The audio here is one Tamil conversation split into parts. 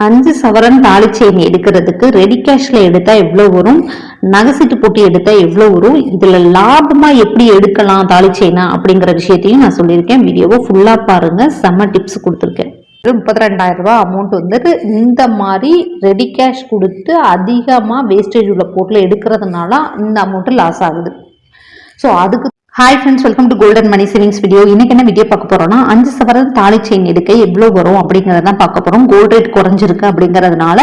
அஞ்சு சவரன் தாலி செயின் எடுக்கிறதுக்கு ரெடி கேஷ்ல எடுத்தா எவ்வளவு வரும்? நகைசீட்டு போட்டு எடுத்தா எவ்வளவு வரும்? இதுல லாபமா எப்படி எடுக்கலாம் தாலி செயினா அப்படிங்கிற விஷயத்தையும் நான் சொல்லியிருக்கேன். வீடியோவை ஃபுல்லா பாருங்க. செம்ம டிப்ஸ் கொடுத்துருக்கேன். முப்பத்தி ரெண்டாயிரம் ரூபாய் அமௌண்ட் வந்துட்டு இந்த மாதிரி ரெடி கேஷ் கொடுத்து அதிகமாக வேஸ்டேஜ் உள்ள பொருளை எடுக்கிறதுனால இந்த அமௌண்ட்டு லாஸ் ஆகுது. ஸோ அதுக்கு hi friends welcome to golden money savings video இன்னைக்கு என்ன வீடியோ பார்க்க போறோம்னா அஞ்சு சவரன் தாலி செயின் எடுக்க எவ்வளோ வரும் அப்படிங்கிறத தான் பார்க்க போறோம். கோல்ட் ரேட் குறைஞ்சிருக்கு அப்படிங்கிறதுனால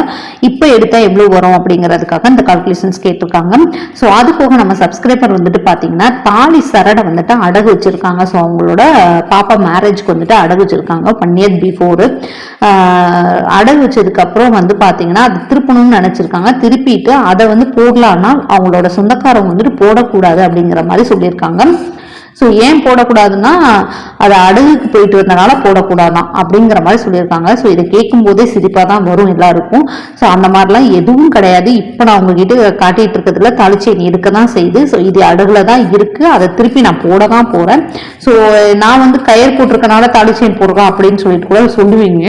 இப்போ எடுத்தா எவ்வளோ வரும் அப்படிங்கிறதுக்காக இந்த கால்குலேஷன்ஸ் கேட்டிருக்காங்க. ஸோ அது போக நம்ம சப்ஸ்கிரைபர் வந்துட்டு பார்த்தீங்கன்னா தாலி சரடை வந்துட்டு அடகு வச்சிருக்காங்க. ஸோ அவங்களோட பாப்பா மேரேஜ்க்கு வந்துட்டு அடகு வச்சிருக்காங்க. ஒன் இயர் பிஃபோர் அடகு வச்சதுக்கப்புறம் வந்து பார்த்தீங்கன்னா அது திருப்பணும்னு நினச்சிருக்காங்க. திருப்பிட்டு அதை வந்து போடலான்னா அவங்களோட சொந்தக்காரங்க வந்துட்டு போடக்கூடாது அப்படிங்கிற மாதிரி சொல்லியிருக்காங்க. ஸோ ஏன் போடக்கூடாதுன்னா அது அடகுக்கு போயிட்டு வந்தனால போடக்கூடாதான் அப்படிங்கிற மாதிரி சொல்லியிருக்காங்க. ஸோ இதை கேட்கும் போதே சிரிப்பாக தான் வரும் எல்லாருக்கும். ஸோ அந்த மாதிரிலாம் எதுவும் கிடையாது. இப்போ நான் உங்ககிட்ட காட்டிகிட்டு இருக்கிறதுல தாளிச்செயின் இருக்க தான் செய்யுது. ஸோ இது அடகுல தான் இருக்குது அதை திருப்பி நான் போட தான் போகிறேன் ஸோ நான் வந்து கயர் போட்டிருக்கனால தலைச்சேன் போடுறோம் அப்படின்னு சொல்லிட்டு கூட சொல்லுவீங்க.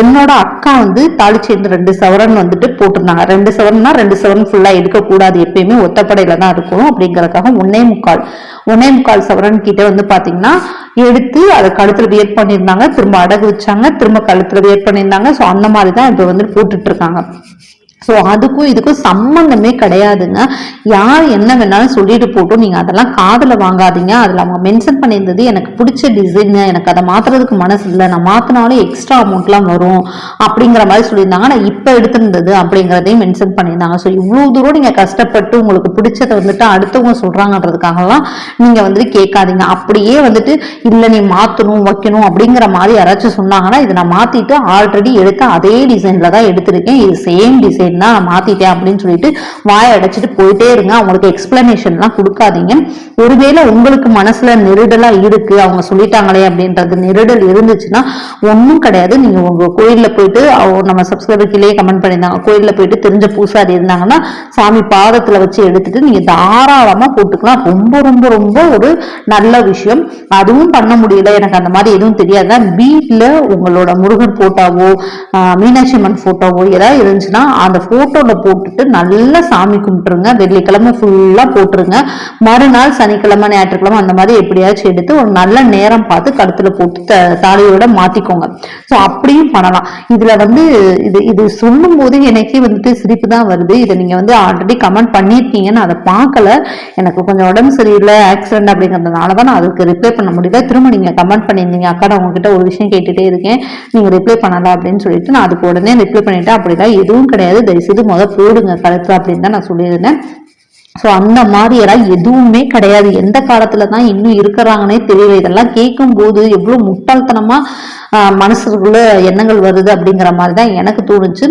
என்னோட அக்கா வந்து தாலி செயின் ரெண்டு சவரன் வந்துட்டு போட்டிருந்தாங்க. ரெண்டு சவரன்னா ரெண்டு சவரன் ஃபுல்லா எடுக்கக்கூடாது எப்பயுமே. ஒத்தப்படையில தான் இருக்கணும் அப்படிங்கிறதுக்காக ஒன்னே முக்கால். ஒன்னே முக்கால் சவரன் கிட்ட வந்து பாத்தீங்கன்னா எடுத்து அதை கழுத்துல வியர் பண்ணியிருந்தாங்க. திரும்ப அடகு வச்சாங்க. திரும்ப கழுத்துல வியர் பண்ணியிருந்தாங்க. ஸோ அந்த மாதிரி தான் இப்போ வந்து போட்டுட்டு இருக்காங்க. ஸோ அதுக்கும் இதுக்கும் சம்மந்தமே கிடையாதுங்க. யார் என்ன வேணாலும் சொல்லிட்டு போட்டோம். நீங்கள் அதெல்லாம் காதில் வாங்காதீங்க. அதில் அவங்க மென்ஷன் பண்ணியிருந்தது எனக்கு பிடிச்ச டிசைன் எனக்கு அதை மாற்றுறதுக்கு மனசு இல்லை. நான் மாற்றினாலும் எக்ஸ்ட்ரா அமௌண்ட்லாம் வரும் அப்படிங்கிற மாதிரி சொல்லியிருந்தாங்க. நான் இப்போ எடுத்திருந்தது அப்படிங்கிறதையும் மென்ஷன் பண்ணியிருந்தாங்க. ஸோ இவ்வளோ தூரம் நீங்கள் கஷ்டப்பட்டு உங்களுக்கு பிடிச்சதை வந்துட்டு அடுத்தவங்க சொல்கிறாங்கன்றதுக்காகலாம் நீங்கள் வந்துட்டு கேட்காதீங்க. அப்படியே வந்துட்டு இல்லை நீ மாற்றணும் வைக்கணும் அப்படிங்கிற மாதிரி யாராச்சும் சொன்னாங்கன்னா இதை நான் மாற்றிட்டு ஆல்ரெடி எடுத்த அதே டிசைனில் தான் எடுத்திருக்கேன். இது சேம் டிசைன் தான் நான் மாத்திட்டேன் அப்படின்னு சொல்லிட்டு வாயை அடைச்சிட்டு போயிட்டே இருங்க. அவங்களுக்கு எக்ஸ்பிளனேஷன்லாம் கொடுக்காதீங்க. ஒருவேளை உங்களுக்கு மனசுல நெருடலா இருக்கு அவங்க சொல்லிட்டாங்களே அப்படின்றது நெருடல் இருந்துச்சுன்னா ஒன்றும் கிடையாது. நீங்க உங்க கோயில்ல போயிட்டு அவங்க நம்ம கீழே கமெண்ட் பண்ணியிருந்தாங்க. கோயில்ல போயிட்டு தெரிஞ்ச பூசாரி இருந்தாங்கன்னா சாமி பாதத்துல வச்சு எடுத்துட்டு நீங்க தாராளமா போட்டுக்கலாம். ரொம்ப ரொம்ப ரொம்ப ஒரு நல்ல விஷயம். அதுவும் பண்ண முடியல. எனக்கு அந்த மாதிரி எதுவும் தெரியாது. வீட்டில் உங்களோட முருகன் போட்டோவோ ஆஹ் மீனாட்சி அம்மன் போட்டோவோ ஏதாவது இருந்துச்சுன்னா அந்த ஃபோட்டோவில் போட்டுட்டு நல்லா சாமி கும்பிட்டுருங்க. வெள்ளிக்கிழமை ஃபுல்லாக போட்டுருங்க. மறுநாள் சனிக்கிழமை ஞாயிற்றுக்கிழமை அந்த மாதிரி எப்படியாச்சும் எடுத்து ஒரு நல்ல நேரம் பார்த்து கழுத்தில் போட்டு த- தாலியோட மாற்றிக்கோங்க ஸோ அப்படியும் பண்ணலாம். இதில் வந்து இது இது சொல்லும் போது எனக்கே வந்துட்டு சிரிப்பு தான் வருது. இதை நீங்கள் வந்து ஆல்ரெடி கமெண்ட் பண்ணியிருக்கீங்க நான் அதை பார்க்கல. எனக்கு கொஞ்சம் உடம்பு சரியில்லை ஆக்சிடென்ட் அப்படிங்கிறதுனால தான் நான் அதுக்கு ரிப்ளை பண்ண முடியல. திரும்ப நீங்கள் கமெண்ட் பண்ணியிருந்தீங்க. அக்கா நான் உங்ககிட்ட ஒரு விஷயம் கேட்டுட்டே இருக்கேன். நீங்கள் ரிப்ளை பண்ணலாம் அப்படின்னு சொல்லிட்டு நான் அதுக்கு உடனே ரிப்ளை பண்ணிட்டேன். அப்படிலாம் எதுவும் கிடையாது. சிறு முத போடுங்க கழுத்துல அப்படின்னு தான் நான் சொல்லியிருந்தேன். ஸோ அந்த மாதிரி எல்லாம் எதுவுமே கிடையாது. எந்த காலத்துல தான் இன்னும் இருக்கிறாங்கன்னே தெரியல. இதெல்லாம் கேட்கும் போது எவ்வளவு முட்டாள்தனமா மனசுக்குள்ள எண்ணங்கள் வருது அப்படிங்கிற மாதிரி தான் எனக்கு தோணுச்சு.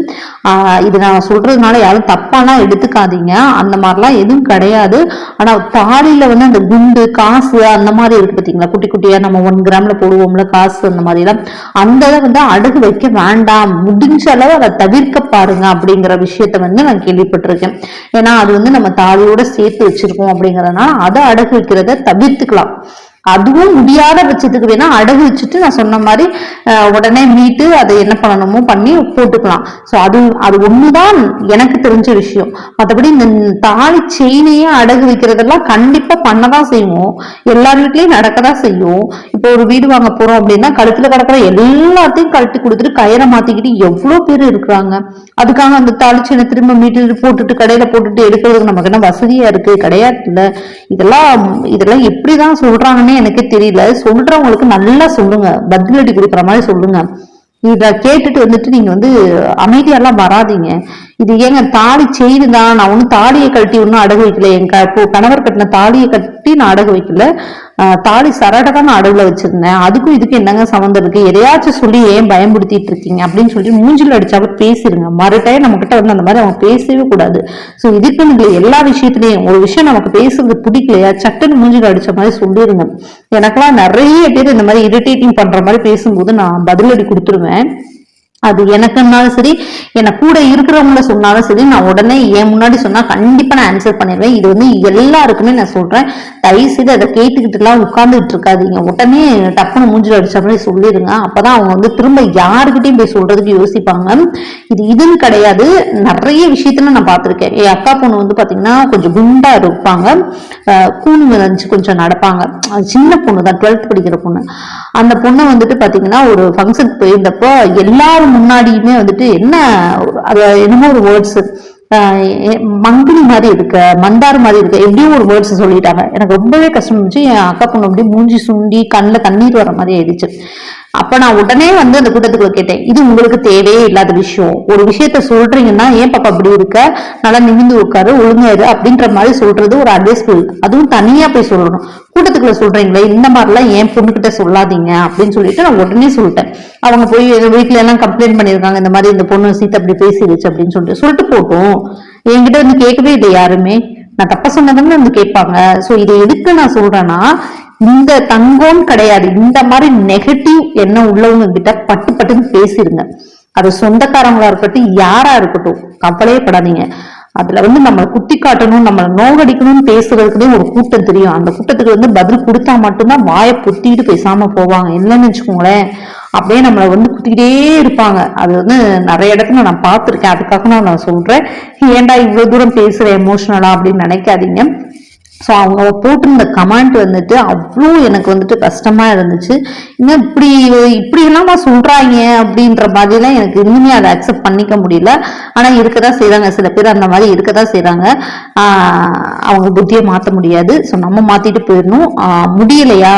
இது நான் சொல்றதுனால யாரும் தப்பாலாம் எடுத்துக்காதீங்க. அந்த மாதிரிலாம் எதுவும் கிடையாது. ஆனா தாலியில வந்து அந்த குண்டு காசு அந்த மாதிரி இருக்கு பார்த்தீங்களா குட்டி குட்டியா நம்ம ஒன் கிராம்ல போடுவோம்ல காசு அந்த மாதிரி எல்லாம் அந்த இதை வந்து அடகு வைக்க வேண்டாம். முடிஞ்ச அளவு அதை தவிர்க்க பாருங்க அப்படிங்கிற விஷயத்த வந்து நான் கேள்விப்பட்டிருக்கேன். ஏன்னா அது வந்து நம்ம தாலியோட சேர்த்து வச்சிருக்கோம் அப்படிங்கிறதுனால அதை அடகு வைக்கிறத தவிர்த்துக்கலாம். அதுவும் முடியாத பட்சத்துக்கு வேணா அடகு வச்சுட்டு நான் சொன்ன மாதிரி உடனே மீட்டு அதை என்ன பண்ணணுமோ பண்ணி போட்டுக்கலாம். ஸோ அது அது ஒண்ணுதான் எனக்கு தெரிஞ்ச விஷயம். மற்றபடி இந்த தாலி செயினையே அடகு வைக்கிறதெல்லாம் கண்டிப்பா பண்ணதான் செய்வோம். எல்லார் வீட்லயும் நடக்கதான் செய்யும். இப்போ ஒரு வீடு வாங்க போறோம் அப்படின்னா கழுத்துல கிடக்கிற எல்லாத்தையும் கழட்டி கொடுத்துட்டு கயிறை மாத்திக்கிட்டு எவ்வளவு பேர் இருக்கிறாங்க? அதுக்காக அந்த தாலி செயினை திரும்ப மீட்டு போட்டுட்டு கடையில போட்டுட்டு எடுக்கிறதுக்கு நமக்கு என்ன வசதியா இருக்கு? கிடையாது இல்லை. இதெல்லாம் இதெல்லாம் எப்படிதான் சொல்றாங்கன்னு எனக்கு தெரியல. சொல்றவங்களுக்கு நல்லா சொல்லுங்க. பதிலடி கொடுக்குற மாதிரி சொல்லுங்க. இதை கேட்டுட்டு வந்துட்டு நீங்க வந்து அமைதியெல்லாம் வராதீங்க. இது ஏங்க தாலி செய்து தான்? நான் ஒன்றும் தாலியை கட்டி ஒன்றும் அடகு வைக்கல. என் இப்போ கணவர் கட்டின தாலியை கட்டி நான் அடகு வைக்கல. தாலி சரட்டை தான் நான் அடகுல வச்சிருந்தேன். அதுக்கும் இதுக்கும் என்னங்க சம்மந்தம் இருக்கு? எதையாச்சும் சொல்லி ஏன் பயன்படுத்திட்டு இருக்கீங்க? அப்படின்னு சொல்லி மூஞ்சில் அடிச்சாவது பேசிருங்க. மறு டைம் நம்ம கிட்ட வந்து அந்த மாதிரி அவங்க பேசவே கூடாது. ஸோ இதுக்கு நீங்க எல்லா விஷயத்துலையும் ஒரு விஷயம் நமக்கு பேசுறது பிடிக்கலையா? சட்டுன்னு மூஞ்சில் அடிச்ச மாதிரி சொல்லிடுங்க எனக்கெல்லாம் நிறைய பேர் இந்த மாதிரி இரிட்டேட்டிங் பண்ற மாதிரி பேசும்போது நான் பதிலடி கொடுத்துருவேன். அது எனக்குன்னாலும் சரி என்ன கூட இருக்கிறவங்கள சொன்னாலும் சரி நான் உடனே என் முன்னாடி சொன்னா கண்டிப்பா நான் ஆன்சர் பண்ணிடுவேன். இது வந்து எல்லாருக்குமே நான் சொல்றேன். தயவு செய்து அதை கேட்டுக்கிட்டு எல்லாம் உட்கார்ந்துட்டு இருக்காதீங்க. உடனே டப்புன்னு மூஞ்சில் அடிச்ச மாதிரி சொல்லிடுங்க. அப்பதான் அவங்க வந்து திரும்ப யாருக்கிட்டையும் போய் சொல்றதுக்கு யோசிப்பாங்க. இது இதுன்னு கிடையாது. நிறைய விஷயத்துல நான் பார்த்துருக்கேன். என் அக்கா பொண்ணு வந்து பாத்தீங்கன்னா கொஞ்சம் குண்டா இருப்பாங்க. அஹ் கூனி கொஞ்சம் நடப்பாங்க. அது சின்ன பொண்ணு தான் டுவெல்த் படிக்கிற பொண்ணு. அந்த பொண்ணு வந்துட்டு பாத்தீங்கன்னா ஒரு ஃபங்க்ஷனுக்கு போயிருந்தப்போ எல்லாரும் முன்னாடியுமே வந்துட்டு என்ன அது என்னமோ ஒரு வேர்ட்ஸ் மங்கிலி மாதிரி இருக்க மந்தார் மாதிரி இருக்க எப்படியும் ஒரு வேர்ட்ஸ் சொல்லிட்டாங்க. எனக்கு ரொம்பவே கஷ்டம் இருந்துச்சு. என் அக்கா பொண்ணு அப்படியே மூஞ்சி சுண்டி கண்ணில் தண்ணீர் வர மாதிரி ஆயிடுச்சு. அப்ப நான் உடனே வந்து அந்த கூட்டத்துக்குள்ள கேட்டேன் இது உங்களுக்கு தேவையே இல்லாத விஷயம். ஒரு விஷயத்த சொல்றீங்கன்னா ஏன் பாப்பா அப்படி இருக்க? நல்லா நிமிந்து உட்காரு ஒழுங்காரு அப்படின்ற மாதிரி சொல்றது ஒரு அட்வைஸ்ஃபுல் அதுவும் தனியா போய் சொல்லணும். கூட்டத்துக்குள்ள சொல்றீங்களே இந்த மாதிரிலாம் ஏன் பொண்ணுகிட்ட சொல்லாதீங்க? அப்படின்னு சொல்லிட்டு நான் உடனே சொல்லிட்டேன். அவங்க போய் வீட்டுல எல்லாம் கம்ப்ளைண்ட் பண்ணிருக்காங்க இந்த மாதிரி இந்த பொண்ணு சீத்தை அப்படி பேசிடுச்சு அப்படின்னு சொல்லிட்டு சொல்லிட்டு போட்டோம். என்கிட்ட வந்து கேட்கவே இல்லை யாருமே. நான் தப்பா சொன்னதுன்னு வந்து கேட்பாங்க. சோ இதை எதுக்கு நான் சொல்றேன்னா இந்த தங்கம் கிடையாது. இந்த மாதிரி நெகட்டிவ் என்ன உள்ளவங்க கிட்ட பட்டு பட்டுன்னு பேசிடுங்க அது சொந்தக்காரங்களா இருக்கட்டும் யாரா இருக்கட்டும் கவலையே படாதீங்க. அதுல வந்து நம்மளை குத்தி காட்டணும் நம்மளை நோகடிக்கணும்னு பேசுறதுக்குன்னே ஒரு கூட்டம் தெரியும். அந்த கூட்டத்துக்கு வந்து பதில் கொடுத்தா மட்டும்தான் வாயை புத்திட்டு பேசாம போவாங்க. இல்லைன்னு வச்சுக்கோங்களேன். அப்படியே நம்மளை வந்து குத்திக்கிட்டே இருப்பாங்க. அது வந்து நிறைய இடத்துல நான் பார்த்துருக்கேன். அதுக்காக நான் நான் சொல்றேன். ஏன்டா இவ்வளவு தூரம் பேசுறேன் எமோஷனலா அப்படின்னு நினைக்காதீங்க. ஸோ அவங்க போட்டிருந்த கமெண்ட் வந்துட்டு அவ்வளோ எனக்கு வந்துட்டு கஷ்டமாக இருந்துச்சு. இன்னும் இப்படி இப்படி நான் சொல்கிறாங்க அப்படின்ற மாதிரிலாம் எனக்கு இன்னுமே அதை அக்செப்ட் பண்ணிக்க முடியல. ஆனால் இருக்க தான் செய்கிறாங்க சில பேர் அந்த மாதிரி இருக்க தான் செய்கிறாங்க அவங்க புத்தியை மாற்ற முடியாது. ஸோ நம்ம மாற்றிட்டு போயிடணும். முடியலையா?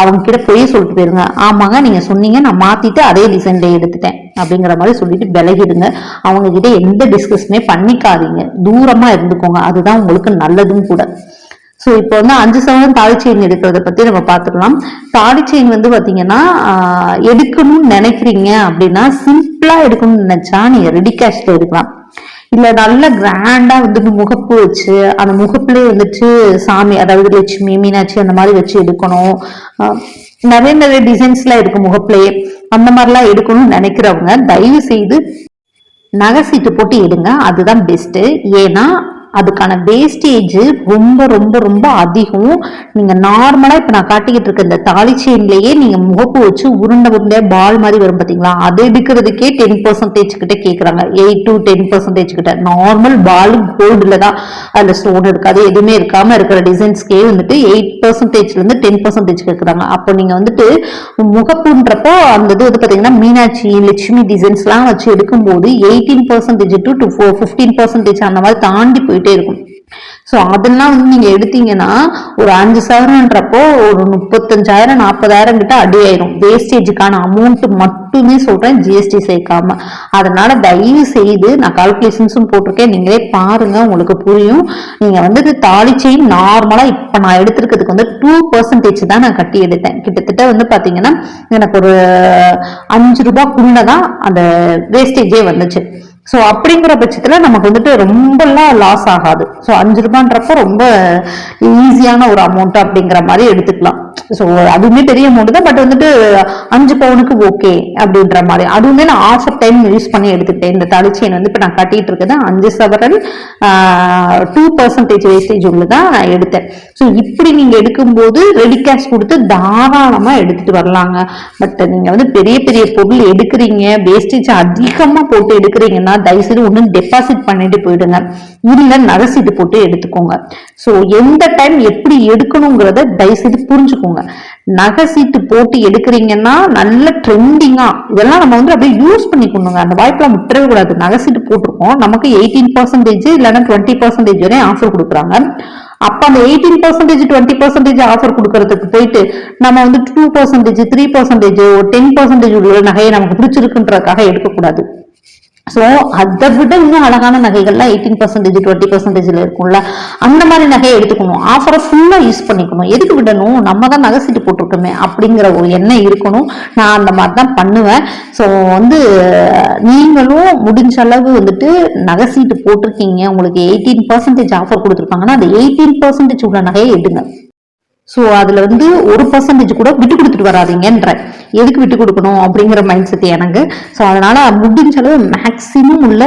அவங்க கிட்ட போய் சொல்லிட்டு போயிருங்க. ஆமாங்க நீங்க சொன்னீங்க. நான் மாத்திட்டு அதே டிசைன்ல எடுத்துட்டேன் அப்படிங்கிற மாதிரி சொல்லிட்டு விலகிடுங்க. அவங்க கிட்ட எந்த டிஸ்கஷனே பண்ணிக்காதீங்க. தூரமா இருந்துக்கோங்க. அதுதான் உங்களுக்கு நல்லதும் கூட. ஸோ இப்போ வந்து அஞ்சு சவரன் தாலி செயின் எடுக்கிறத பத்தி நம்ம பார்த்துக்கலாம். தாலி செயின் வந்து பார்த்தீங்கன்னா எடுக்கணும்னு நினைக்கிறீங்க அப்படின்னா சிம்பிளா எடுக்கணும்னு நினைச்சா நீங்க ரெடி கேஷ்ல எடுக்கலாம். இல்ல நல்ல கிராண்டா வந்துட்டு முகப்பு வச்சு அந்த முகப்புலயே வந்துட்டு சாமி அதாவது லட்சுமி மீனாட்சி அந்த மாதிரி வச்சு எடுக்கணும். நிறைய நிறைய டிசைன்ஸ்லாம் இருக்கு முகப்புலயே. அந்த மாதிரிலாம் எடுக்கணும்னு நினைக்கிறவங்க தயவு செய்து நகை சீட்டு போட்டு எடுங்க. அதுதான் பெஸ்ட் ஏன்னா அதுக்கான வேஸ்டேஜ் ரொம்ப ரொம்ப ரொம்ப அதிகம். நீங்க நார்மலா இப்ப நான் காட்டிக்கிட்டு இருக்க இந்த தாலி செயின்லயே நீங்க முகப்பு வச்சு உருண்டை உருண்டையா பால் மாதிரி வரும் பாத்தீங்களா? அது எடுக்கிறதுக்கே டென் பர்சன்டேஜ் கிட்ட கேக்குறாங்க. எயிட் டு டென் பர்சன்டேஜ் கிட்ட. நார்மல் பால் கோல்டுல தான் அதுல ஸ்டோன் இருக்காது எதுவுமே இருக்காம இருக்கிற டிசைன்ஸ்க்கே வந்துட்டு எயிட் பர்சன்டேஜ்ல இருந்து டென் பர்சன்டேஜ் கேக்குறாங்க அப்போ நீங்க வந்துட்டு முகப்புன்றப்போ அந்த இது வந்து பாத்தீங்கன்னா மீனாட்சி லட்சுமி டிசைன்ஸ் எல்லாம் வச்சு எடுக்கும்போது eighteen percentage to fifteen percentage அந்த மாதிரி தாண்டி போயிட்டே இருக்கும். ஸோ அதெல்லாம் வந்து நீங்க எடுத்தீங்கன்னா ஒரு அஞ்சு சவரன்றப்போ ஒரு முப்பத்தஞ்சாயிரம் நாற்பதாயிரம் கிட்ட அடி ஆயிரும். வேஸ்டேஜுக்கான அமௌண்ட் மட்டுமே சொல்றேன் ஜிஎஸ்டி சேர்க்காம. அதனால தயவு செய்து நான் கால்குலேஷன்ஸும் போட்டிருக்கேன். நீங்களே பாருங்க உங்களுக்கு புரியும். நீங்க வந்துட்டு தாலி செயின் நார்மலா இப்போ நான் எடுத்திருக்கிறதுக்கு வந்து டூ பர்சன்டேஜ் தான் நான் கட்டி எடுத்தேன். கிட்டத்தட்ட வந்து பாத்தீங்கன்னா எனக்கு ஒரு அஞ்சு ரூபாய்க்குள்ள தான் அந்த வேஸ்டேஜே வந்துச்சு. ஸோ அப்படிங்கிற பட்சத்துல நமக்கு வந்துட்டு ரொம்பலாம் லாஸ் ஆகாது. ஸோ அஞ்சு ரூபான்றப்ப ரொம்ப ஈஸியான ஒரு அமௌண்ட் அப்படிங்கிற மாதிரி எடுத்துக்கலாம். ஸோ அதுவுமே பெரிய அமௌண்ட் தான் பட் வந்துட்டு அஞ்சு பவுனுக்கு ஓகே அப்படின்ற மாதிரி. அதுவுமே நான் ஆஃப் டைம் யூஸ் பண்ணி எடுத்துக்கிட்டேன். இந்த தலிச்செயின் வந்து இப்போ நான் கட்டிட்டு இருக்கிறது அஞ்சு சவரன் டூ பர்சன்டேஜ் வேஸ்டேஜ் உள்ளதான் நான் எடுத்தேன். ஸோ இப்படி நீங்கள் எடுக்கும்போது ரெடி கேஷ் கொடுத்து தாராளமாக எடுத்துட்டு வரலாங்க. பட் நீங்கள் வந்து பெரிய பெரிய பொருள் எடுக்கிறீங்க வேஸ்டேஜ் அதிகமாக போட்டு எடுக்கிறீங்கன்னா தயவுசெய்து ஒன்று டெபாசிட் பண்ணிட்டு போயிடுங்க. இல்ல நரசீட்டு போட்டு எடுத்துக்கோங்க. ஸோ எந்த டைம் எப்படி எடுக்கணுங்கிறத தயவுசெய்து புரிஞ்சுக்கோங்க. நகை சீட்டு போட்டு எடுக்கிறீங்கன்னா நல்ல ட்ரெண்டிங்கா இதெல்லாம் நம்ம வந்து அப்படியே யூஸ் பண்ணிக்கணுங்க. அந்த வாய்ப்பெல்லாம் விட்டுறவே கூடாது. நகைசீட்டு போட்டிருக்கோம். நமக்கு எயிட்டீன் பர்சன்டேஜ் இல்லைன்னா டுவெண்ட்டி பர்சன்டேஜ் வரையும் ஆஃபர் கொடுக்குறாங்க. அப்ப அந்த eighteen percentage twenty percentage offer கொடுக்கறதுக்கு போயிட்டு நம்ம வந்து two percentage three percentage ten percentage உள்ள நகையை நமக்கு பிடிச்சிருக்குன்றதுக்காக எடுக்கக்கூடாது. ஸோ அதை விட இன்னும் அழகான நகைகள்லாம் எயிட்டீன் பர்சன்டேஜ் டுவெண்ட்டி பர்சன்டேஜில் இருக்கும்ல. அந்த மாதிரி நகையை எடுத்துக்கணும். ஆஃபரை ஃபுல்லாக யூஸ் பண்ணிக்கணும். எதுக்கு விடணும்? நம்ம தான் நகை சீட்டு போட்டிருக்கோமே அப்படிங்கிற ஒரு எண்ணம் இருக்கணும். நான் அந்த மாதிரி தான் பண்ணுவேன். ஸோ வந்து நீங்களும் முடிஞ்ச அளவு வந்துட்டு நகை சீட்டு போட்டிருக்கீங்க. உங்களுக்கு எயிட்டீன் பர்சன்டேஜ் ஆஃபர் கொடுத்துருக்காங்கன்னா அந்த எயிட்டீன் பர்சன்டேஜ் உள்ள நகையை எடுங்க. ஸோ அதில் வந்து ஒரு பர்சன்டேஜ் கூட விட்டு கொடுத்துட்டு வராதீங்கன்ற எதுக்கு விட்டு கொடுக்கணும் அப்படிங்கிற மைண்ட் செட் எனக்கு ஸோ அதனால முடிஞ்ச அளவு மேக்ஸிமம் உள்ள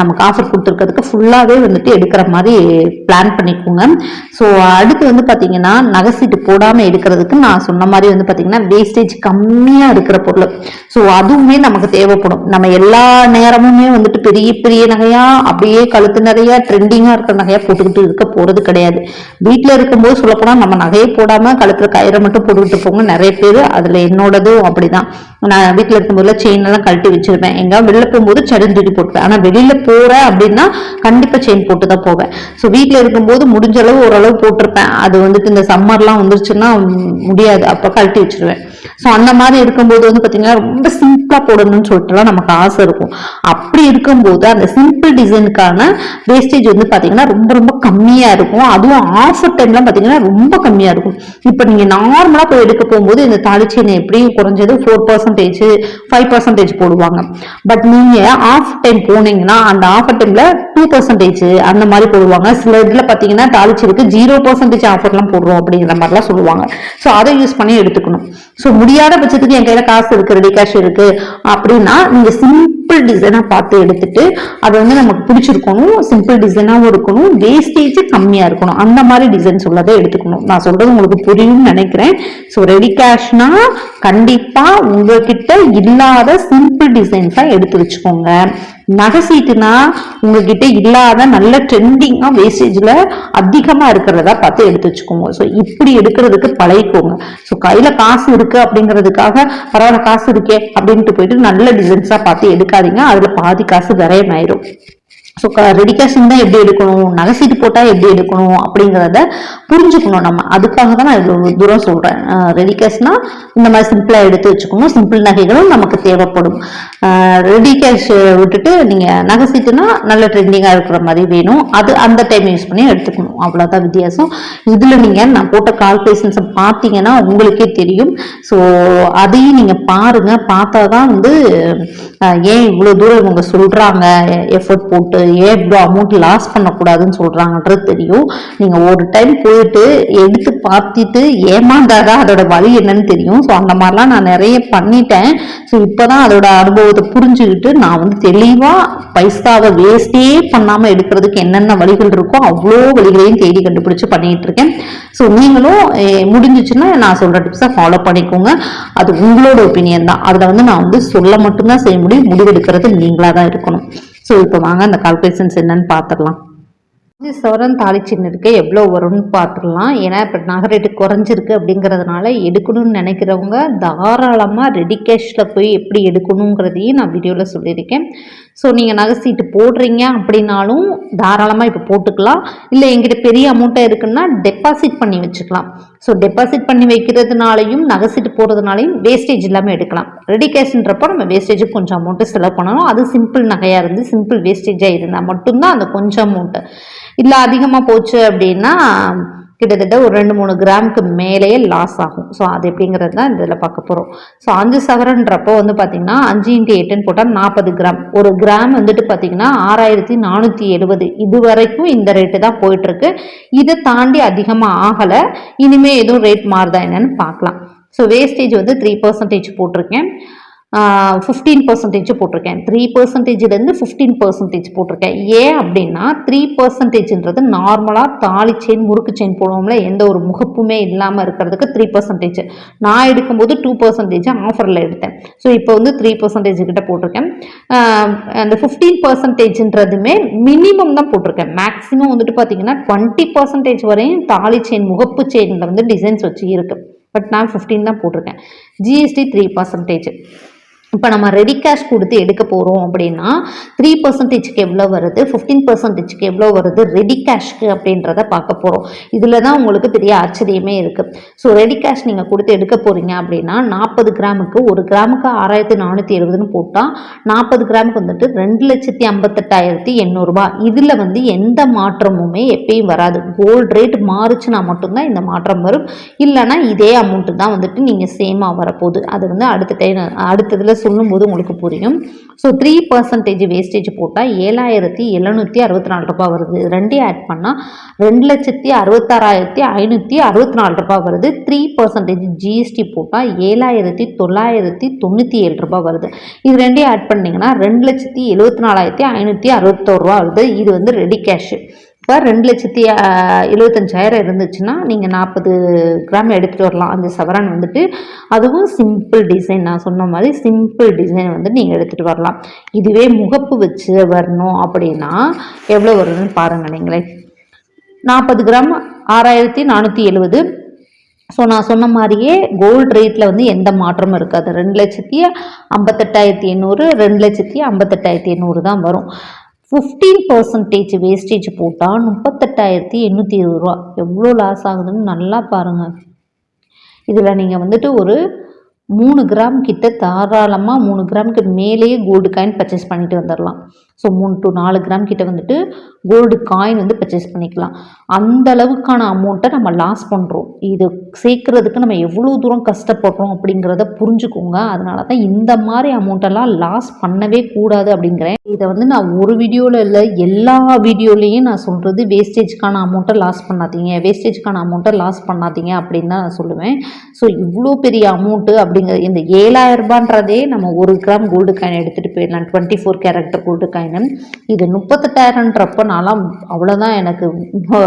நமக்கு ஆஃபர் கொடுத்துருக்கிறதுக்கு ஃபுல்லாகவே வந்துட்டு எடுக்கிற மாதிரி பிளான் பண்ணிக்கோங்க. ஸோ அடுத்து வந்து பார்த்தீங்கன்னா நகை சீட்டு போடாமல் எடுக்கிறதுக்கு நான் சொன்ன மாதிரி வந்து பார்த்தீங்கன்னா வேஸ்டேஜ் கம்மியாக இருக்கிற பொருள். ஸோ அதுவுமே நமக்கு தேவைப்படும். நம்ம எல்லா நேரமுமே வந்துட்டு பெரிய பெரிய நகையா அப்படியே கழுத்து நிறைய ட்ரெண்டிங்காக இருக்கிற நகையா போட்டுக்கிட்டு இருக்க போகிறது கிடையாது. வீட்டில் இருக்கும்போது சொல்லப்போனால் நம்ம நகையை போடாமல் கழுத்தில் கயிறை மட்டும் போட்டுக்கிட்டு போங்க. நிறைய பேர் அதில் என்னோட போடுறதும் அப்படிதான். நான் வீட்டில் இருக்கும்போதுல செயின் எல்லாம் கழட்டி வச்சிருப்பேன். எங்க வெளில போகும்போது சடன் தூக்கி போட்டுப்பேன். ஆனால் வெளியில போறேன் அப்படின்னா கண்டிப்பா செயின் போட்டு தான் போவேன். ஸோ வீட்டில் இருக்கும்போது முடிஞ்ச அளவு ஓரளவு போட்டிருப்பேன். அது வந்துட்டு இந்த சம்மர்லாம் வந்துருச்சுன்னா முடியாது. அப்போ கழட்டி வச்சிருவேன். ஸோ அந்த மாதிரி இருக்கும்போது வந்து பார்த்தீங்கன்னா ரொம்ப சிம்பிளாக போடணும்னு சொல்லிட்டுலாம் நமக்கு ஆசை இருக்கும். அப்படி இருக்கும்போது அந்த சிம்பிள் டிசைனுக்கான வேஸ்டேஜ் வந்து பார்த்தீங்கன்னா ரொம்ப ரொம்ப கம்மியாக இருக்கும். அதுவும் ஆஃபர் டைம்லாம் பார்த்தீங்கன்னா ரொம்ப கம்மியாக இருக்கும். இப்போ நீங்கள் நார்மலாக போய் எடுக்க போகும்போது இந்த தாலிச்சேனை எப்படி குறைஞ்சது ஃபோர் பர்சன்டேஜ் ஃபைவ் பர்சன்டேஜ் போடுவாங்க. பட் நீங்கள் ஆஃப் டைம் போனீங்கன்னா அந்த ஆஃபர் டைமில் டூ பர்சன்டேஜ் அந்த மாதிரி போடுவாங்க. சில இதில் பார்த்தீங்கன்னா தாலிச்சேருக்கு ஜீரோ பர்சன்டேஜ் ஆஃபர்லாம் போடுறோம் அப்படிங்கிற மாதிரிலாம் சொல்லுவாங்க. ஸோ அதை யூஸ் பண்ணி எடுத்துக்கணும். ஸோ முடியாத பட்சத்துக்கு என் கையில காசு இருக்கு ரெடி கேஷ் இருக்கு. அப்படின்னா நீங்க சிம்பிள் டிசைனா பார்த்து எடுத்துட்டு அது வந்து நமக்கு பிடிச்சிருக்கணும் சிம்பிள் டிசைனாகவும் இருக்கணும் வேஸ்டேஜ் கம்மியா இருக்கணும். அந்த மாதிரி டிசைன்ஸ் உள்ளதை எடுத்துக்கணும். நான் சொல்றது உங்களுக்கு புரியும்னு நினைக்கிறேன். ஸோ ரெடி கேஷ்னா கண்டிப்பா உங்ககிட்ட இல்லாத சிம்பிள் டிசைன்ஸா எடுத்து வச்சுக்கோங்க. நகை சீட்டுனா உங்ககிட்ட இல்லாத நல்ல ட்ரெண்டிங்கா வேஸ்டேஜில் அதிகமா இருக்கிறதா பார்த்து எடுத்து வச்சுக்கோங்க. ஸோ இப்படி எடுக்கிறதுக்கு பழகிக்கோங்க. ஸோ கையில காசு இருக்கு அப்படிங்கிறதுக்காக பரவாயில்ல காசு இருக்கே அப்படின்ட்டு போயிட்டு நல்ல டிசைன்ஸா பார்த்து எடுக்காதீங்க. அதுல பாதி காசு விரயமாயிரும் ஸோ ரெடி கேஷ் தான் எப்படி எடுக்கணும்? நகைசீட்டு போட்டால் எப்படி எடுக்கணும்? அப்படிங்கிறத புரிஞ்சுக்கணும் நம்ம. அதுக்காக தான் நான் இவ்வளோ தூரம் சொல்கிறேன் ரெடி கேஷ்னா இந்த மாதிரி சிம்பிளாக எடுத்து வச்சுக்கணும். சிம்பிள் நகைகளும் நமக்கு தேவைப்படும். ரெடி கேஷ் விட்டுட்டு நீங்கள் நகைசீட்டுனா நல்ல ட்ரெண்டிங்காக இருக்கிற மாதிரி வேணும். அது அந்த டைம் யூஸ் பண்ணி எடுத்துக்கணும். அவ்வளோதான் வித்தியாசம். இதில் நீங்கள் நான் போட்ட கால்குலேஷன்ஸை பார்த்தீங்கன்னா உங்களுக்கே தெரியும். ஸோ அதையும் நீங்கள் பாருங்கள் பார்த்தா தான் வந்து ஏன் இவ்வளோ தூரம் இவங்க சொல்கிறாங்க எஃபர்ட் போட்டு எவ்வளோ அமௌண்ட் லாஸ் பண்ணக்கூடாதுன்னு சொல்கிறாங்கன்றது தெரியும். நீங்கள் ஒரு டைம் போயிட்டு எடுத்து பார்த்துட்டு ஏமாந்தாதான் அதோட வழி என்னன்னு தெரியும். ஸோ அந்த மாதிரிலாம் நான் நிறைய பண்ணிட்டேன். ஸோ இப்போ தான் அதோட அனுபவத்தை புரிஞ்சுக்கிட்டு நான் வந்து தெளிவாக பைசாவை வேஸ்டே பண்ணாமல் எடுக்கிறதுக்கு என்னென்ன வழிகள் இருக்கோ அவ்வளோ வழிகளையும் தேடி கண்டுபிடிச்சு பண்ணிகிட்டு இருக்கேன். ஸோ நீங்களும் முடிஞ்சிச்சுன்னா நான் சொல்கிற டிப்ஸை ஃபாலோ பண்ணிக்கோங்க. அது உங்களோட ஒப்பீனியன் தான். அதில் வந்து நான் வந்து சொல்ல மட்டும்தான் செய்ய முடியும். முடிவெடுக்கிறது நீங்களாக தான் இருக்கணும் ஸோ இப்போ வாங்க அந்த கால்குலேஷன்ஸ் என்னன்னு பார்த்துடலாம் அஞ்சு சவரன் சின்ன இருக்கு எவ்வளோ வரும்னு பார்த்துடலாம் ஏன்னா இப்போ நகை ரேட்டு குறைஞ்சிருக்கு அப்படிங்கிறதுனால எடுக்கணும்னு நினைக்கிறவங்க தாராளமாக ரெடி கேஷில் போய் எப்படி எடுக்கணுங்கிறதையும் நான் வீடியோவில் சொல்லியிருக்கேன். ஸோ நீங்கள் நகை சீட்டு போடுறீங்க அப்படின்னாலும் தாராளமாக இப்போ போட்டுக்கலாம். இல்லை எங்கிட்ட பெரிய அமௌண்ட்டாக இருக்குன்னா டெபாசிட் பண்ணி வச்சுக்கலாம். ஸோ டெபாசிட் பண்ணி வைக்கிறதுனாலையும் நகை சீட்டு போடுறதுனாலையும் வேஸ்டேஜ் இல்லாமல் எடுக்கலாம். ரெடி கேஷ்ன்றப்போ நம்ம வேஸ்டேஜுக்கு கொஞ்சம் அமௌண்ட்டு செலவு பண்ணணும் அது சிம்பிள் நகையாக இருந்து சிம்பிள் வேஸ்டேஜாக இருந்தால் மட்டும்தான் அந்த கொஞ்சம் அமௌண்ட்டு இல்லை அதிகமாக போச்சு அப்படின்னா கிட்டத்தட்ட ஒரு ரெண்டு மூணு கிராமுக்கு மேலேயே லாஸ் ஆகும். ஸோ அது எப்படிங்கிறது தான் இதில் பார்க்க போகிறோம் ஸோ அஞ்சு சவரன்றப்போ வந்து பார்த்திங்கன்னா அஞ்சு இன்ட்டு எட்டுன்னு போட்டால் நாற்பது கிராம். ஒரு கிராம் வந்துட்டு பார்த்திங்கன்னா ஆறாயிரத்தி நானூற்றி எழுபது. இது வரைக்கும் இந்த ரேட்டு தான் போயிட்டுருக்கு. இதை தாண்டி அதிகமாக ஆகலை. இனிமேல் எதுவும் ரேட் மாறுதா என்னன்னு பார்க்கலாம். ஸோ வேஸ்டேஜ் வந்து த்ரீ பர்சன்டேஜ் போட்டிருக்கேன். ஃபிஃப்டீன் பர்சன்டேஜ் போட்டிருக்கேன். த்ரீ பர்சன்டேஜ்லேருந்து ஃபிஃப்டீன் பர்சன்டேஜ் போட்டிருக்கேன். ஏன் அப்படின்னா த்ரீ பர்சன்டேஜ்ன்றது நார்மலாக தாலி செயின் முறுக்கு செயின் போடுவோம்ல எந்த ஒரு முகப்புமே இல்லாமல் இருக்கிறதுக்கு த்ரீ பர்சன்டேஜ் நான் எடுக்கும்போது டூ பர்சன்டேஜ் ஆஃபரில் எடுத்தேன். ஸோ இப்போ வந்து த்ரீ பர்சன்டேஜ் கிட்ட போட்டிருக்கேன். அந்த ஃபிஃப்டீன் பர்சன்டேஜ்ன்றதுமே மினிமம் தான் போட்டிருக்கேன். மேக்ஸிமம் வந்துட்டு பார்த்தீங்கன்னா டுவெண்ட்டி பர்சன்டேஜ் வரையும் தாலி செயின் முகப்பு செயினில் வந்து டிசைன்ஸ் வச்சு இருக்குது பட் நான் ஃபிஃப்டீன் தான் போட்டிருக்கேன். ஜிஎஸ்டி த்ரீ பர்சன்டேஜ் இப்போ நம்ம ரெடி கேஷ் கொடுத்து எடுக்க போகிறோம் அப்படின்னா த்ரீ பர்சன்டேஜ்க்கு எவ்வளோ வருது? ஃபிஃப்டீன் பர்சன்டேஜ்க்கு எவ்வளோ வருது? ரெடி கேஷ்க்கு அப்படின்றத பார்க்க போகிறோம் இதில் தான் உங்களுக்கு பெரிய ஆச்சரியமே இருக்குது ஸோ ரெடி கேஷ் நீங்கள் கொடுத்து எடுக்க போகிறீங்க அப்படின்னா நாற்பது கிராமுக்கு ஒரு கிராமுக்கு ஆறாயிரத்தி நானூற்றி எழுபதுன்னு போட்டால் நாற்பது கிராமுக்கு வந்துட்டு ரெண்டு லட்சத்தி ஐம்பத்தெட்டாயிரத்தி எண்ணூறுபா இதில் வந்து எந்த மாற்றமுமே எப்பயும் வராது. கோல்டு ரேட் மாறுச்சுன்னா மட்டும்தான் இந்த மாற்றம் வரும். இல்லைன்னா இதே அமௌண்ட்டு தான் வந்துட்டு நீங்கள் சேமாக வரப்போகுது. அது வந்து அடுத்த டைம் அடுத்ததில் சொல்லும் சொல்லும்போது உங்களுக்கு புரியும். ஸோ த்ரீ பர்சன்டேஜ் வேஸ்டேஜ் போட்டால் ஏழாயிரத்தி எழுநூற்றி அறுபத்தி நாலு ரூபாய் வருது. ரெண்டையும் ஆட் பண்ணால் ரெண்டு லட்சத்தி அறுபத்தாறாயிரத்தி ஐநூற்றி அறுபத்தி நாலு ரூபாய் வருது. த்ரீ பர்சன்டேஜ் ஜிஎஸ்டி போட்டால் ஏழாயிரத்தி தொள்ளாயிரத்தி தொண்ணூற்றி ஏழு ரூபாய் வருது. இது ரெண்டையும் ஆட் பண்ணிங்கன்னா ரெண்டு லட்சத்தி எழுபத்தி நாலாயிரத்தி ஐநூற்றி அறுபத்தோரு ரூபா வருது. இது வந்து ரெடி கேஷு இப்போ ரெண்டு லட்சத்தி எழுபத்தஞ்சாயிரம் இருந்துச்சுன்னா நீங்கள் நாற்பது கிராம் எடுத்துகிட்டு வரலாம். அந்த சவரன் வந்துட்டு அதுவும் சிம்பிள் டிசைன் நான் சொன்ன மாதிரி சிம்பிள் டிசைன் வந்து நீங்கள் எடுத்துகிட்டு வரலாம். இதுவே முகப்பு வச்சு வரணும் அப்படின்னா எவ்வளோ வருதுன்னு பாருங்கள் நீங்களே. நாற்பது கிராம் ஆறாயிரத்தி நானூற்றி எழுபது ஸோ நான் சொன்ன மாதிரியே கோல்டு ரேட்டில் வந்து எந்த மாற்றமும் இருக்காது. ரெண்டு லட்சத்தி ஐம்பத்தெட்டாயிரத்தி எண்ணூறு ரெண்டு லட்சத்தி ஐம்பத்தெட்டாயிரத்தி எண்ணூறு தான் வரும். ஃபிஃப்டீன் பர்சன்டேஜ் வேஸ்டேஜ் போட்டால் முப்பத்தெட்டாயிரத்தி எண்ணூற்றி இருபது ரூபா. எவ்வளோ லாஸ் ஆகுதுன்னு நல்லா பாருங்கள் இதில் நீங்கள் வந்துட்டு ஒரு மூணு கிராம் கிட்ட தாராளமாக மூணு கிராமுக்கு மேலேயே கோல்டு காயின் பர்ச்சேஸ் பண்ணிட்டு வந்துடலாம் ஸோ மூணு டு நாலு கிராம் கிட்ட வந்துட்டு கோல்டு காயின் வந்து பர்ச்சேஸ் பண்ணிக்கலாம். அந்த அளவுக்கான அமௌண்ட்டை நம்ம லாஸ் பண்ணுறோம் இது சேர்க்கறதுக்கு நம்ம எவ்வளோ தூரம் கஷ்டப்படுறோம் அப்படிங்கிறத புரிஞ்சுக்கோங்க. அதனால தான் இந்த மாதிரி அமௌண்ட்டெல்லாம் லாஸ் பண்ணவே கூடாது அப்படிங்கிறேன். இதை வந்து நான் ஒரு வீடியோவில் இல்லை எல்லா வீடியோலையும் நான் சொல்கிறது வேஸ்டேஜ்க்கான அமௌண்ட்டை லாஸ் பண்ணாதீங்க. வேஸ்டேஜ்க்கான அமௌண்ட்டை லாஸ் பண்ணாதீங்க அப்படின்னு தான் நான் சொல்லுவேன். ஸோ இவ்வளோ பெரிய அமௌண்ட்டு அப்படிங்கிற இந்த ஏழாயிரம் ரூபான்றதே நம்ம ஒரு கிராம் கோல்டு காயின் எடுத்துகிட்டு போயிடலாம். Twenty four character gold coin இது முப்பத்தெட்டாயிரன்றப்ப நான்லாம் அவ்வளோதான் எனக்கு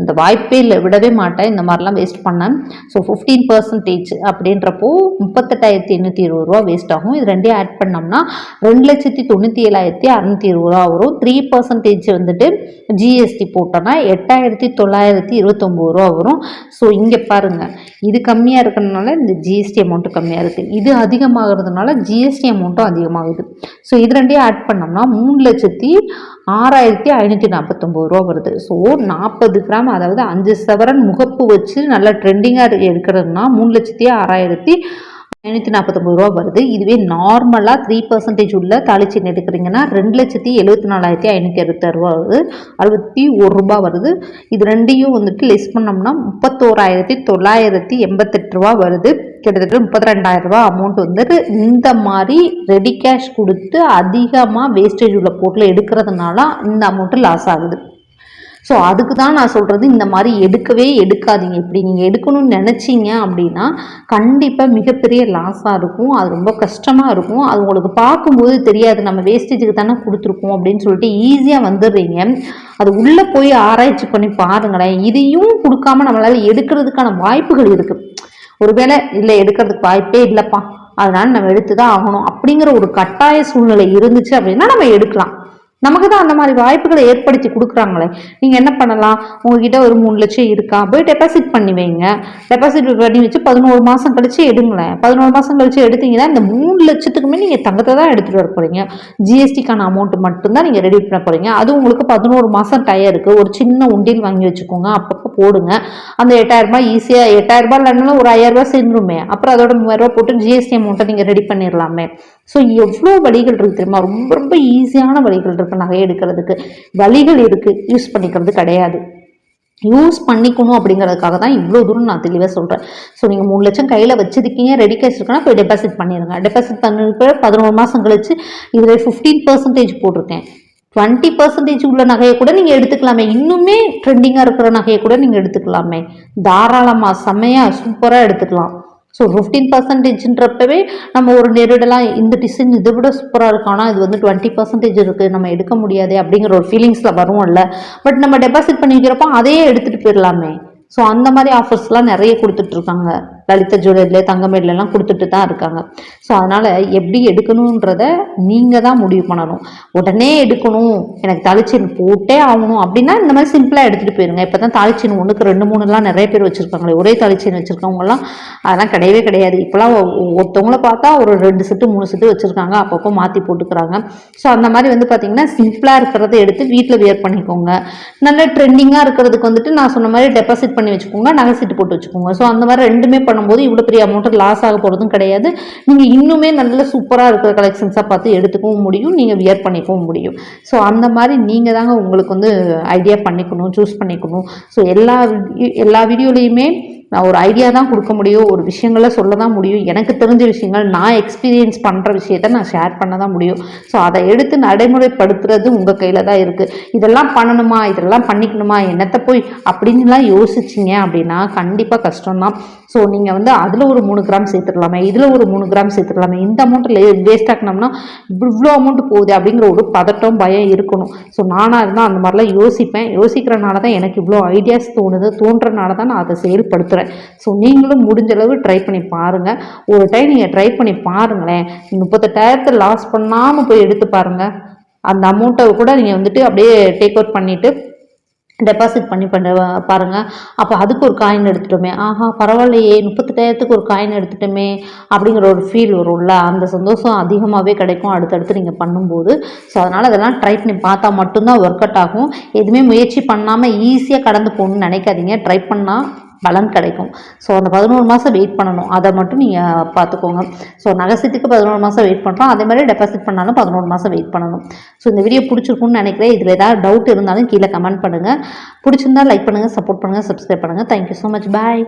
இந்த வாய்ப்பே இல்லை விடவே மாட்டேன். இந்த மாதிரிலாம் வேஸ்ட் பண்ணேன். ஸோ ஃபிஃப்டீன் பர்சன்டேஜ் அப்படின்றப்போ முப்பத்தெட்டாயிரத்தி எண்ணூற்றி இருபது ரூபா வேஸ்ட் ஆகும். இது ரெண்டையும் ஆட் பண்ணோம்னா ரெண்டு லட்சத்தி தொண்ணூற்றி ஏழாயிரத்தி அறநூற்றி இருபது ரூபா வரும் த்ரீ பர்சன்டேஜ் வந்துட்டு ஜிஎஸ்டி போட்டோன்னா எட்டாயிரத்தி தொள்ளாயிரத்தி இருபத்தொம்போது ரூபா வரும். ஸோ இங்கே பாருங்கள் இது கம்மியாக இருக்கிறதுனால இந்த ஜிஎஸ்டி அமௌண்ட்டு கம்மியாக இருக்குது இது அதிகமாகிறதுனால ஜிஎஸ்டி அமௌண்ட்டும் அதிகமாகுது. ஸோ இது ரெண்டையும் ஆட் பண்ணோம்னா மூணு லட்சத்தி ஆறாயிரத்தி ஐநூற்றி நாற்பத்தொம்போது ரூபா வருது. ஸோ நாற்பது கிராம் அதாவது அஞ்சு சவரன் முகப்பு வச்சு நல்லா ட்ரெண்டிங்காக எடுக்கிறதுனா மூணு லட்சத்தி ஆறாயிரத்தி ஐநூற்றி நாற்பத்தொம்பது ரூபா வருது. இதுவே நார்மலாக த்ரீ பர்சன்டேஜ் உள்ள தாலிச்சீன் எடுக்கிறீங்கன்னா ரெண்டு லட்சத்தி எழுபத்தி நாலாயிரத்தி ஐநூற்றி அறுபத்தாறு ரூபா வருது. அறுபத்தி ஒரு ரூபா வருது. இது ரெண்டையும் வந்துட்டு லெஸ் பண்ணோம்னா முப்பத்தோராயிரத்தி தொள்ளாயிரத்தி எண்பத்தெட்டு ரூபா வருது. கிட்டத்தட்ட முப்பத்தி ரெண்டாயிரம் ரூபா அமௌண்ட் வந்துட்டு இந்த மாதிரி ரெடி கேஷ் கொடுத்து அதிகமாக வேஸ்டேஜ் உள்ள பொருளை எடுக்கிறதுனால இந்த அமௌண்ட்டு லாஸ் ஆகுது. ஸோ அதுக்கு தான் நான் சொல்கிறது இந்த மாதிரி எடுக்கவே எடுக்காதீங்க. இப்படி நீங்கள் எடுக்கணும்னு நினச்சிங்க அப்படின்னா கண்டிப்பாக மிகப்பெரிய லாஸாக இருக்கும். அது ரொம்ப கஷ்டமாக இருக்கும். அது உங்களுக்கு பார்க்கும்போது தெரியாது. நம்ம வேஸ்டேஜுக்கு தானே கொடுத்துருக்கோம் அப்படின்னு சொல்லிட்டு ஈஸியாக வந்துடுறீங்க. அது உள்ளே போய் ஆராய்ச்சி பண்ணி பாருங்களேன். இதையும் கொடுக்காம நம்மளால் எடுக்கிறதுக்கான வாய்ப்புகள் இருக்குது ஒருவேளை இல்லை எடுக்கிறதுக்கு வாய்ப்பே இல்லைப்பா. அதனால நம்ம எடுத்து தான் ஆகணும். அப்படிங்கிற ஒரு கட்டாய சூழ்நிலை இருந்துச்சு அப்படின்னா நம்ம எடுக்கலாம். நமக்கு தான் அந்த மாதிரி வாய்ப்புகளை ஏற்படுத்தி கொடுக்குறாங்களே. நீங்கள் என்ன பண்ணலாம்? உங்ககிட்ட ஒரு மூணு லட்சம் இருக்கா? போய் டெபாசிட் பண்ணி வைங்க. டெபாசிட் பண்ணி வச்சு பதினோரு மாதம் கழிச்சு எடுங்களேன். பதினோரு மாதம் கழிச்சு எடுத்தீங்கன்னா இந்த மூணு லட்சத்துக்குமே நீங்கள் தங்கத்தை தான் எடுத்துகிட்டு வர போகிறீங்க ஜிஎஸ்டிக்கான அமௌண்ட் மட்டும்தான் நீங்கள் ரெடி பண்ண போகிறீங்க அது உங்களுக்கு பதினோரு மாதம் டயருக்கு இருக்குது ஒரு சின்ன உண்டியல் வாங்கி வச்சுக்கோங்க. அப்பப்போ போடுங்க. அந்த எட்டாயிரம் ரூபாய் ஈஸியாக எட்டாயிரரூபா ரூபாய் இல்லைனாலும் ஒரு ஐயாயிரரூபா சேர்ந்துருமே. அப்புறம் அதோட மூவாயிரரூபா போட்டு ஜிஎஸ்டி அமௌண்ட்டை நீங்கள் ரெடி பண்ணிடலாமே ஸோ எவ்வளோ வழிகள் இருக்குது தெரியுமா? ரொம்ப ரொம்ப ஈஸியான வழிகள் இருக்குது நகை எடுக்கிறதுக்கு. வழிகள் இருக்குது யூஸ் பண்ணிக்கிறது கிடையாது. யூஸ் பண்ணிக்கணும் அப்படிங்கிறதுக்காக தான் இவ்வளோ தூரம் நான் தெளிவாக சொல்கிறேன் ஸோ நீங்கள் மூணு லட்சம் கையில் வச்சிருக்கீங்க ரெடி கேஷ் இருக்குன்னா போய் டெபாசிட் பண்ணிடுங்க. டெபாசிட் பண்ணிருக்க பதினோரு மாதம் கழிச்சு இதில் ஃபிஃப்டீன் பர்சன்டேஜ் போட்டிருக்கேன். டுவெண்ட்டி பர்சன்டேஜ் உள்ள நகையை கூட நீங்கள் எடுத்துக்கலாமே. இன்னுமே ட்ரெண்டிங்காக இருக்கிற நகையை கூட நீங்கள் எடுத்துக்கலாமே. தாராளமாக செம்மையாக சூப்பராக எடுத்துக்கலாம். ஸோ ஃபிஃப்டீன் பர்சன்டேஜ்ன்றப்பவே நம்ம ஒரு நெருடெல்லாம் இந்த டிசைன் இதை விட சூப்பராக இருக்கும் ஆனால் இது வந்து டுவெண்ட்டி பர்சன்டேஜ் இருக்குது நம்ம எடுக்க முடியாது அப்படிங்கிற ஒரு ஃபீலிங்ஸில் வருவோம்ல. பட் நம்ம டெபாசிட் பண்ணி வைக்கிறப்போ அதையே எடுத்துகிட்டு போயிடலாமே ஸோ அந்த மாதிரி ஆஃபர்ஸ்லாம் நிறைய கொடுத்துட்ருக்காங்க லலிதா ஜுவல்லரில தங்கமேடலாம் கொடுத்துட்டு தான் இருக்காங்க. ஸோ அதனால் எப்படி எடுக்கணுன்றத நீங்கள் தான் முடிவு பண்ணணும். உடனே எடுக்கணும். எனக்கு தாலிச்சீன் போட்டே ஆகணும். அப்படின்னா இந்த மாதிரி சிம்பிளாக எடுத்துகிட்டு போயிருங்க. இப்போ தான் தாலிச்சீன் ஒன்றுக்கு ரெண்டு மூணுலாம் நிறைய பேர் வச்சுருக்காங்களே. ஒரே தாலிச்சீன் வச்சுருக்கவங்கலாம் அதெல்லாம் கிடையவே கிடையாது. இப்போலாம் ஒருத்தவங்கள பார்த்தா ஒரு ரெண்டு செட்டு மூணு செட்டு வச்சுருக்காங்க. அப்பப்போ மாற்றி போட்டுக்கிறாங்க. ஸோ அந்த மாதிரி வந்து பார்த்திங்கன்னா சிம்பிளாக இருக்கிறத எடுத்து வீட்டில் வியர் பண்ணிக்கோங்க. நல்ல ட்ரெண்டிங்காக இருக்கிறதுக்கு வந்துட்டு நான் சொன்ன மாதிரி டெபாசிட் பண்ணி வச்சுக்கோங்க. நகை சீட்டு போட்டு வச்சுக்கோங்க. ஸோ அந்த மாதிரி ரெண்டுமே பண்ணும்போது இவ்வளோ பெரிய அமௌண்ட்டு லாஸ் ஆக போகிறதும் கிடையாது. நீங்கள் இன்னுமே நல்ல சூப்பராக இருக்கிற கலெக்ஷன்ஸாக பார்த்து எடுத்துக்கவும் முடியும். நீங்கள் வியர் பண்ணிக்கவும் முடியும். ஸோ அந்த மாதிரி நீங்கள் தாங்க உங்களுக்கு வந்து ஐடியா பண்ணிக்கணும் சூஸ் பண்ணிக்கணும். ஸோ எல்லா எல்லா வீடியோலையுமே நான் ஒரு ஐடியா தான் கொடுக்க முடியும் ஒரு விஷயங்களை சொல்ல தான் முடியும். எனக்கு தெரிஞ்ச விஷயங்கள் நான் எக்ஸ்பீரியன்ஸ் பண்ணுற விஷயத்த நான் ஷேர் பண்ண தான் முடியும். ஸோ அதை எடுத்து நடைமுறைப்படுத்துறது உங்கள் கையில் தான் இருக்குது இதெல்லாம் பண்ணணுமா? இதெல்லாம் பண்ணிக்கணுமா? என்னத்தை போய் அப்படின்னுலாம் யோசிச்சிங்க அப்படின்னா கண்டிப்பாக கஷ்டம்தான். ஸோ நீங்கள் வந்து அதில் ஒரு மூணு கிராம் சேர்த்துடலாமே இதில் ஒரு மூணு கிராம் சேர்த்துடலாமே இந்த அமௌண்ட்டில் வேஸ்ட் ஆக்கினோம்னா இவ்வளோ அமௌண்ட் போகுது அப்படிங்கிற ஒரு பதட்டம் பயம் இருக்கணும். ஸோ நானாக இருந்தால் அந்த மாதிரிலாம் யோசிப்பேன். யோசிக்கிறனால தான் எனக்கு இவ்வளோ ஐடியாஸ் தோணுது. தோன்றனால தான் நான் அதை செயல்படுத்துகிறேன் ஸோ நீங்களும் முடிஞ்ச அளவு ட்ரை பண்ணி பாருங்கள் ஒரு டைம் நீங்கள் ட்ரை பண்ணி பாருங்களேன். முப்பத்தெட்டாயிரத்தை லாஸ் பண்ணாமல் போய் எடுத்து பாருங்கள் அந்த அமௌண்ட்டை கூட நீங்கள் வந்துட்டு அப்படியே டேக் அவுட் பண்ணிவிட்டு டெபாசிட் பண்ணி பண்ண பாருங்க. அப்போ அதுக்கு ஒரு காயின் எடுத்துட்டோமே. ஆஹா பரவாயில்லையே. முப்பத்தெட்டாயிரத்துக்கு ஒரு காயின் எடுத்துட்டோமே அப்படிங்கிற ஒரு ஃபீல் வரும்ல. அந்த சந்தோஷம் அதிகமாகவே கிடைக்கும். அடுத்தடுத்து நீங்கள் பண்ணும்போது. ஸோ அதனால் அதெல்லாம் ட்ரை பண்ணி பார்த்தா மட்டும்தான் ஒர்க் அவுட் ஆகும். எதுவுமே முயற்சி பண்ணாமல் ஈஸியாக கடந்து போகணும்னு நினைக்காதீங்க. ட்ரை பண்ணால் பலன் கிடைக்கும். ஸோ அந்த பதினோரு மாதம் வெயிட் பண்ணணும். அதை மட்டும் நீங்கள் பார்த்துக்கோங்க. ஸோ நகசத்துக்கு பதினோரு மாதம் வெயிட் பண்ணுறோம் அதே மாதிரி டெபாசிட் பண்ணாலும் பதினோரு மாதம் வெயிட் பண்ணணும். ஸோ இந்த வீடியோ பிடிச்சிருக்குன்னு நினைக்கிறேன். இதில் ஏதாவது டவுட் இருந்தாலும் கீழே கமெண்ட் பண்ணுங்கள் பிடிச்சிருந்தா லைக் பண்ணுங்கள் சப்போர்ட் பண்ணுங்கள் சப்ஸ்கிரைப் பண்ணுங்கள் தேங்க்யூ ஸோ மச் பாய்